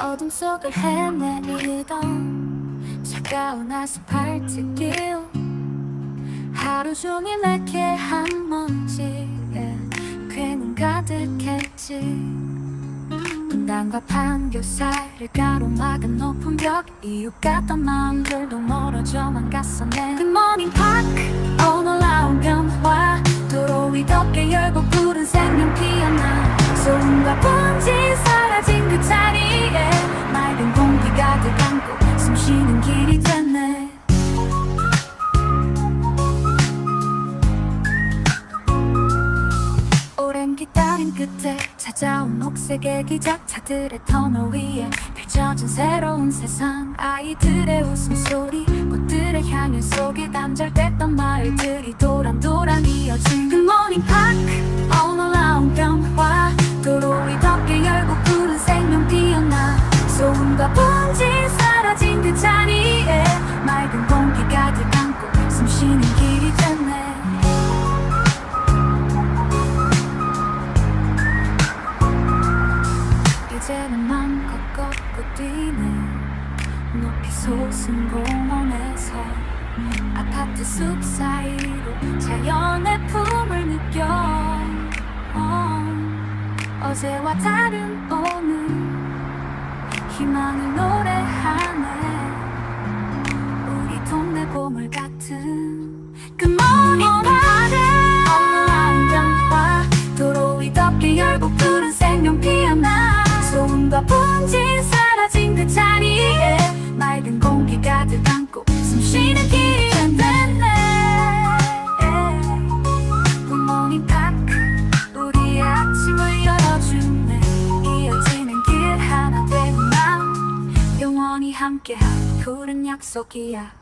어둠 속을 헤매이던 차가운 아스팔트 길. 하루 종일 내게 한 먼지에 괜히 가득했지. 분당과 판교 사이를 가로막은 높은 벽 이웃 같던 마음들도 멀어져만 갔었네 굿모 소음과 먼지 사라진 그 자리에 맑은 공기 가득 안고 숨 쉬는 길이 됐네. 오랜 기다림 끝에 찾아온 녹색의 기적 차들의 터널 위에 펼쳐진 새로운 세상. 아이들의 웃음소리 꽃들의 향연 속에 단절됐던 마을들이 도 먼지 사라진 그 자리에 맑은 공기 가득 안고 숨 쉬는 길이 됐네. 이제는 맘껏 걷고 뛰네. 높이 솟은 공원에서 아파트 숲 사이로 자연의 품을 느껴. 어, 제와 다른 오늘 희망을 노 과 먼지 사라진 그 자리에 맑은 공기 가득 안고 숨 쉬는 길이 됐네. 굿모닝 파크 우리 아침을 열어주네. 이어지는 길 하나 맘 영원히 함께한 푸른 약속이야